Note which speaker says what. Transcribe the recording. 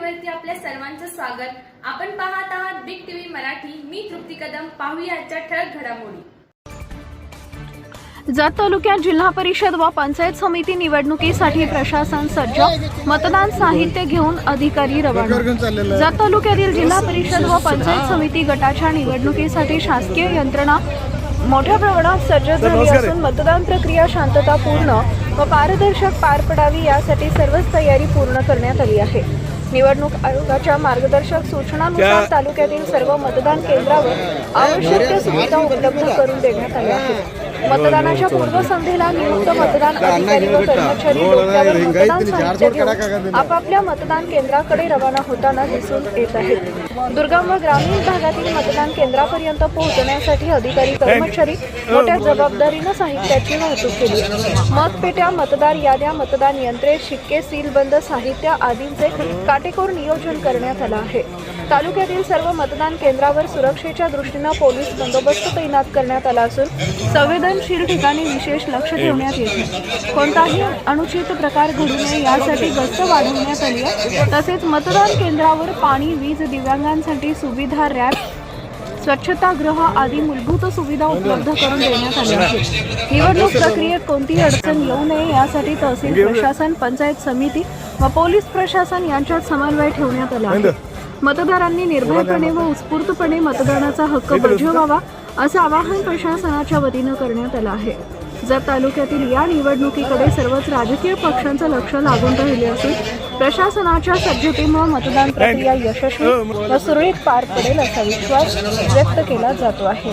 Speaker 1: सर्वांचं स्वागत. आपण पाहत आहात बिग टीव्ही मराठी. मी तृप्ती कदम. पाहूया आजच्या ठळक घडामोडी.
Speaker 2: जत तालुक्यात जिल्हा परिषद व पंचायत समिती निवडणुकीसाठी प्रशासन सज्ज. मतदान साहित्य घेऊन अधिकारी रवाना. जत तालुक्यातील जिल्हा परिषद व पंचायत समिती गटाच्या निवडणुकीसाठी शासकीय यंत्रणा मोठ्या प्रमाणात सज्ज झाली असून मतदान प्रक्रिया शांततापूर्ण व पारदर्शक पार पडावी यासाठी सर्वच तयारी पूर्ण करण्यात आली आहे. निवडणूक आयोगाच्या मार्गदर्शक सूचनांनुसार तालुक्यातील सर्व मतदान केंद्रावर आवश्यक सुविधा उपलब्ध करून देण्यात आल्या आहेत. मतदानाच्या पूर्वसंध्येला नियुक्त मतदान अधिकारी व कर्मचारी डोक्यावर मतदान साहित्य घेऊन आपापल्या मतदान केंद्राकडे रवाना होताना दिसून येत आहेत दुर्गम व ग्रामीण भागातील मतदान केंद्रापर्यंत पोहोचण्यासाठी अधिकारी कर्मचारी मोठ्या जबाबदारीनं साहित्याची वाहतूक केली. मतपेट्या मतदार याद्या मतदान यंत्रे शिक्के सीलबंद साहित्य आदींचे काटेकोर नियोजन करण्यात आलं आहे. तालुक्यातील सर्व मतदान केंद्रावर सुरक्षेच्या दृष्टीनं पोलीस बंदोबस्त तैनात करण्यात आला असून संवेदनशील ठिकाणी विशेष लक्ष ठेवण्यात येते. कोणताही अनुचित प्रकार घडू नये यासाठी गस्त वाढवण्यात आली आहे. तसेच मतदान केंद्रावर पाणी वीज दिव्यांगांसाठी सुविधा रॅप स्वच्छतागृह आदी मूलभूत सुविधा उपलब्ध करून देण्यात आल्या आहेत. निवडणूक प्रक्रियेत कोणतीही अडचण येऊ नये यासाठी तहसील प्रशासन पंचायत समिती व पोलीस प्रशासन यांच्यात समन्वय ठेवण्यात आला आहे. मतदारांनी निर्भयपणे व उत्स्फूर्तपणे मतदानाचा हक्क बजावावा असं आवाहन प्रशासनाच्या वतीनं करण्यात आलं आहे. जत तालुक्यातील या निवडणुकीकडे सर्वच राजकीय पक्षांचं लक्ष लागून राहिले असून प्रशासनाच्या सज्जतेमुळे मतदान प्रक्रिया यशस्वी व सुरळीत पार पडेल असा विश्वास व्यक्त केला जातो आहे.